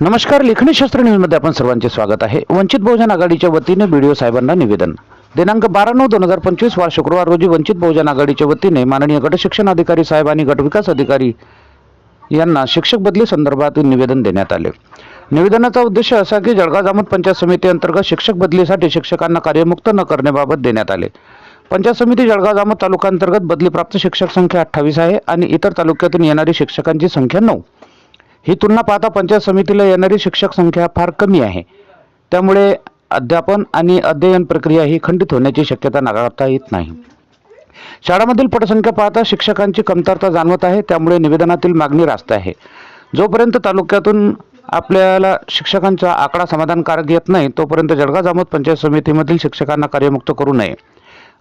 नमस्कार लेखणी शास्त्र न्यूजमध्ये आपण सर्वांचे स्वागत आहे. वंचित बहुजन आघाडीच्या वतीने बीडीओ साहेबांना निवेदन. दिनांक बारा नऊ दोन हजार पंचवीस वार शुक्रवार रोजी वंचित बहुजन आघाडीच्या वतीने माननीय गट शिक्षण अधिकारी साहेब आणि गट विकास अधिकारी यांना शिक्षक बदली संदर्भात निवेदन देण्यात आले. निवेदनाचा उद्देश असा की जळगाव जामोद पंचायत समिती अंतर्गत शिक्षक बदलीसाठी शिक्षकांना कार्यमुक्त न करण्याबाबत देण्यात आले. पंचायत समिती जळगाव जामोद तालुक्याअंतर्गत बदलीप्राप्त शिक्षक संख्या अठ्ठावीस आहे आणि इतर तालुक्यातून येणारी शिक्षकांची संख्या नऊ. ही तुलना पाहता पंचायत समितीला येणारी शिक्षक संख्या फार कमी आहे. त्यामुळे अध्यापन आणि अध्ययन प्रक्रिया ही खंडित होण्याची शक्यता नाकारता येत नाही. शाळांमधील पटसंख्या पाहता शिक्षकांची कमतरता जाणवत आहे त्यामुळे निवेदनातील मागणी रास्त आहे. जोपर्यंत तालुक्यातून आपल्याला शिक्षकांचा आकडा समाधानकारक येत नाही तोपर्यंत जळगाव जामोद पंचायत समितीमधील शिक्षकांना कार्यमुक्त करू नये.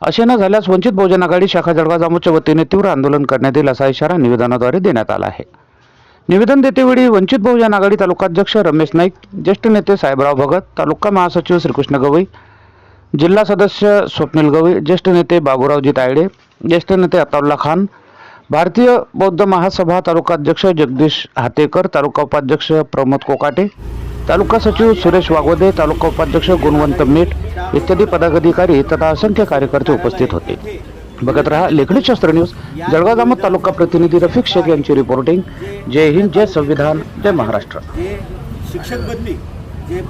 असे न झाल्यास वंचित बहुजन आघाडी शाखा जळगाव जामोदच्या वतीने तीव्र आंदोलन करण्यात येईल असा इशारा निवेदनाद्वारे देण्यात आला आहे. निवेदन देतेवेळी वंचित बहुजन आघाडी तालुकाध्यक्ष रमेश नाईक ज्येष्ठ नेते साहेबराव भगत तालुका महासचिव श्रीकृष्ण गवई जिल्हा सदस्य स्वप्नील गवई ज्येष्ठ नेते बाबूरावजी तायडे ज्येष्ठ नेते अताउल्ला खान भारतीय बौद्ध महासभा तालुकाध्यक्ष जगदीश हातेकर तालुका उपाध्यक्ष प्रमोद कोकाटे तालुका सचिव सुरेश वागोदे तालुका उपाध्यक्ष गुणवंत मीठ इत्यादी पदाधिकारी तथा असंख्य कार्यकर्ते उपस्थित होते. बघत रहा लेखणी शास्त्र न्यूज जळगाव तालुका प्रतिनिधी रफिक शेख यांची रिपोर्टिंग जय हिंद जय संविधान जय महाराष्ट्र. जे शिक्षक बदली जे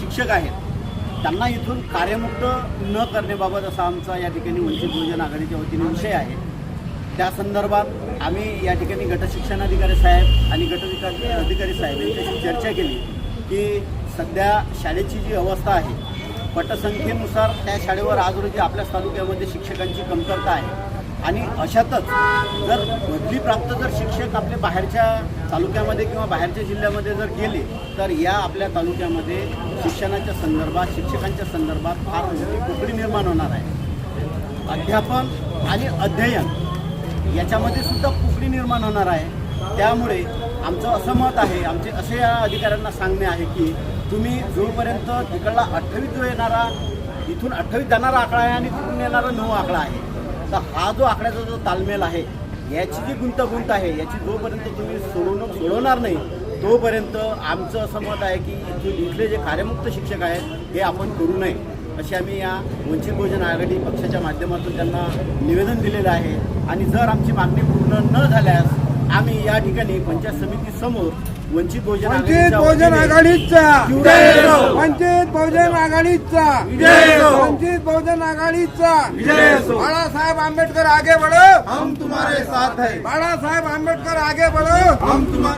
शिक्षक आहेत त्यांना इथून कार्यमुक्त न करण्याबाबत असा आमचा या ठिकाणी वंचित बहुजन आघाडीच्या वतीने विषय आहे. त्या संदर्भात आम्ही या ठिकाणी गटशिक्षण अधिकारी साहेब आणि गटविकास अधिकारी साहेब यांच्याशी चर्चा केली की सध्या शाळेची जी अवस्था आहे पटसंख्येनुसार त्या शाळेवर आज रोजी आपल्याच तालुक्यामध्ये शिक्षकांची कमतरता आहे. आणि अशातच जर बदली प्राप्त जर शिक्षक आपले बाहेरच्या तालुक्यामध्ये किंवा बाहेरच्या जिल्ह्यामध्ये जर गेले तर या आपल्या तालुक्यामध्ये शिक्षणाच्या संदर्भात शिक्षकांच्या संदर्भात फार मोठी पोकळी निर्माण होणार आहे. अध्यापन आणि अध्ययन याच्यामध्ये सुद्धा पोकळी निर्माण होणार आहे. त्यामुळे आमचं असं मत आहे आमचे असे या अधिकाऱ्यांना सांगणे आहे की तुम्ही जोपर्यंत तिकडला अठ्ठावीस जो येणारा इथून अठ्ठावीस जाणारा आकडा आहे आणि तिथून येणारा नऊ आकडा आहे तर हा जो आकड्याचा जो तालमेल आहे याची जी गुंतागुंत आहे याची जोपर्यंत तुम्ही सोडवणं सोडवणार नाही तोपर्यंत आमचं असं मत आहे की इथून इथले जे कार्यमुक्त शिक्षक आहेत हे आपण करू नये. अशी आम्ही या वंचित बहुजन आघाडी पक्षाच्या माध्यमातून त्यांना निवेदन दिलेलं आहे. आणि जर आमची मागणी पूर्ण न झाल्यास आम्ही या ठिकाणी पंचायत समिती समोर वंचित बहुजन वंचित बहुजन आघाडीचा. वंचित बहुजन आघाडीचा. वंचित बहुजन आघाडीचा. बाळासाहेब आंबेडकर आगे बढ़ो हम तुम्हारे साथ है बाळासाहेब आंबेडकर आगे बढ़ो हम तुम्हारे